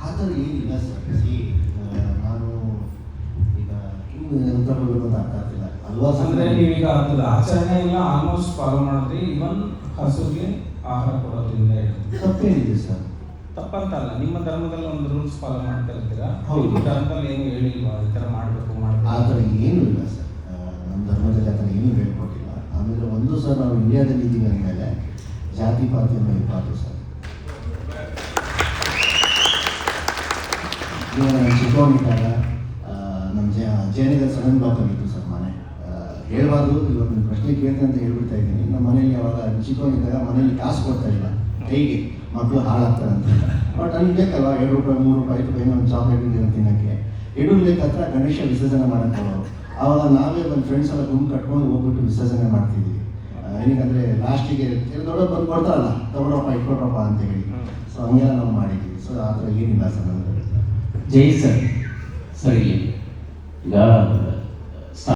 ಆ ಥರ ಏನಿಲ್ಲ ಸರ್ ಸಿ ನಾನು ಈಗ ಹಿಂಗೆ ಅಂತ ಅರ್ಥ ಆಗ್ತಿಲ್ಲ. ಅಲ್ವಾ ಅಂದ್ರೆ ನೀವೀಗ ಅದ್ರ ಆಚರಣೆ ಇಲ್ಲ ಆಲ್ಮೋಸ್ಟ್ ಫಾಲೋ ಮಾಡಿದ್ರೆ ಇವನ್ ಹಸುಗೆ ಆಹಾರ ಕೊಡೋದ್ರಿಂದ ಸತ್ಯ ತಪ್ಪೇನಿದೆ ಸರ್ ತಪ್ಪಂತಲ್ಲ ನಿಮ್ಮ ಧರ್ಮದಲ್ಲಿ ಒಂದು ರೂಲ್ಸ್ ಫಾಲೋ ಮಾಡ್ತಾ ಇರ್ತೀರಾ? ಹೌದು. ಧರ್ಮದಲ್ಲಿ ಏನು ಹೇಳಿಲ್ವಾ? ಈ ಮಾಡಬೇಕು ಮಾಡ್ಬೇಕು? ಆ ಥರ ಏನೂ ಇಲ್ಲ ಸರ್ ನಮ್ಮ ಧರ್ಮದಲ್ಲಿ ಆ ಥರ ಏನೂ ಹೇಳ್ಕೊಟ್ಟಿಲ್ಲ. ಆಮೇಲೆ ಒಂದು ಸರ್ ನಾವು ಇಂಡಿಯಾದಲ್ಲಿ ಇದ್ದೀವಿ ಅಂದಮೇಲೆ ಜಾತಿ ಪಾತಿ ಅನ್ನೋ ಇರ್ಬಾರ್ದು ಸರ್ ಇವಾಗ ನಾನು ಚಿಕ್ಕವನಿದ್ದಾಗ ಇದ್ದಾಗ ನಮ್ಮ ಜ ಜೇನಿದ ಸಡನ್ ಬ್ಲಾಕ್ ಆಗಿತ್ತು ಸರ್ ಮನೆ. ಹೇಳಬಾರ್ದು ಇವತ್ತು ಪ್ರಶ್ನೆ ಕೇಳ್ತೆ ಅಂತ ಹೇಳ್ಬಿಡ್ತಾ ಇದ್ದೀನಿ. ನಮ್ಮ ಮನೇಲಿ ಯಾವಾಗ ಚಿಕ್ಕವನಿದ್ದಾಗ ಮನೆಯಲ್ಲಿ ಕಾಸು ಕೊಡ್ತಾ ಇಲ್ಲ. ಕೈಗೆ ಮಕ್ಕಳು ಹಾಳಾಗ್ತಾರೆ ಅಂತ. ಬಟ್ ಅಲ್ಲಿ ಬೇಕಲ್ಲ ಎರಡು ರೂಪಾಯಿ ಮೂರು ರೂಪಾಯಿ ಐದು ರೂಪಾಯಿ ಒಂದು ಚಾಕ್ಲೇಟ್ ತಿನ್ನೋಕ್ಕೆ. ಇಡುಗ್ಲಿಕ್ಕೆ ಹತ್ರ ಗಣೇಶ ವಿಸರ್ಜನೆ ಮಾಡಂತವರು ಆವಾಗ ನಾವೇ ಒಂದು ಫ್ರೆಂಡ್ಸ್ ಎಲ್ಲ ಗುಂಪು ಕಟ್ಕೊಂಡು ಹೋಗ್ಬಿಟ್ಟು ವಿಸರ್ಜನೆ ಮಾಡ್ತಿದ್ವಿ. ಏನಂದ್ರೆ ಲಾಸ್ಟಿಗೆ ದೊಡ್ಡ ಬಂದು ಕೊಡ್ತಾರಲ್ಲ ತಗೊಳಪ್ಪ ಇಟ್ಕೊಡ್ರಪ್ಪ ಅಂತ ಹೇಳಿ. ಸೊ ಹಂಗೆಲ್ಲ ನಾವು ಮಾಡಿದ್ವಿ. ಸೊ ಆ ಥರ ಏನಿಲ್ಲ ಸರ್ ನಮಗೆ ಜೈ ಸರ್ ಸರಿ ಈಗ